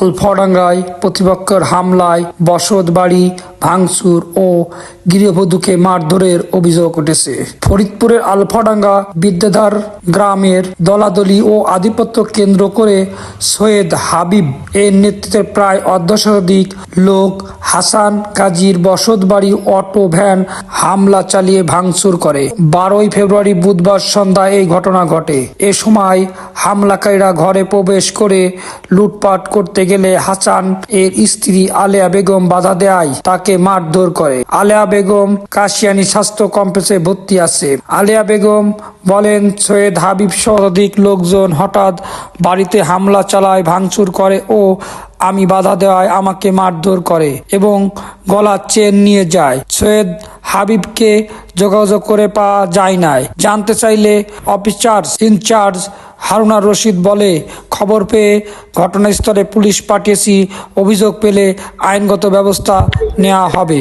আলফাডাঙ্গায় প্রতিপক্ষের হামলায় বসত বাড়ি ভাঙচুর ও গৃহবধূকে মারধরের অভিযোগ উঠেছে। ফরিদপুরের আলফাডাঙ্গা বিদ্যাধার গ্রামের দলাদলি ও আধিপত্য কেন্দ্র করে সৈয়দ হাবিব এর নেতৃত্বে প্রায় অর্ধশতাধিক লোক হাসান কাজীর বসত বাড়ি অটো ভ্যান হামলা চালিয়ে ভাঙচুর করে। বারোই ফেব্রুয়ারি বুধবার সন্ধ্যায় এই ঘটনা ঘটে। এ সময় হামলাকারীরা ঘরে প্রবেশ করে লুটপাট করতে গেলে হাসান এর স্ত্রী আলেয়া বেগম বাধা দেয়। তাকে মারধর করে। আলেয়া বেগম কাশিয়ানি স্বাস্থ্য কমপ্লেক্সে ভর্তি আছে। আলেয়া বেগম বলেন, সৈয়দ হাবিব শতাধিক লোকজন হঠাৎ বাড়িতে হামলা চালায়, ভাঙচুর করে ও আমি বাধা দেওয়ায় আমাকে মারধর করে এবং গলার চেন নিয়ে যায়। সৈয়দ হাবিবকে যোগাযোগ করে পাওয়া যায় নাই। জানতে চাইলে অফিসার ইনচার্জ হারুনা রশিদ বলে খবর পেয়ে ঘটনাস্থলে পুলিশ পাঠিয়েছি। অভিযোগ পেলে আইনগত ব্যবস্থা নেওয়া হবে।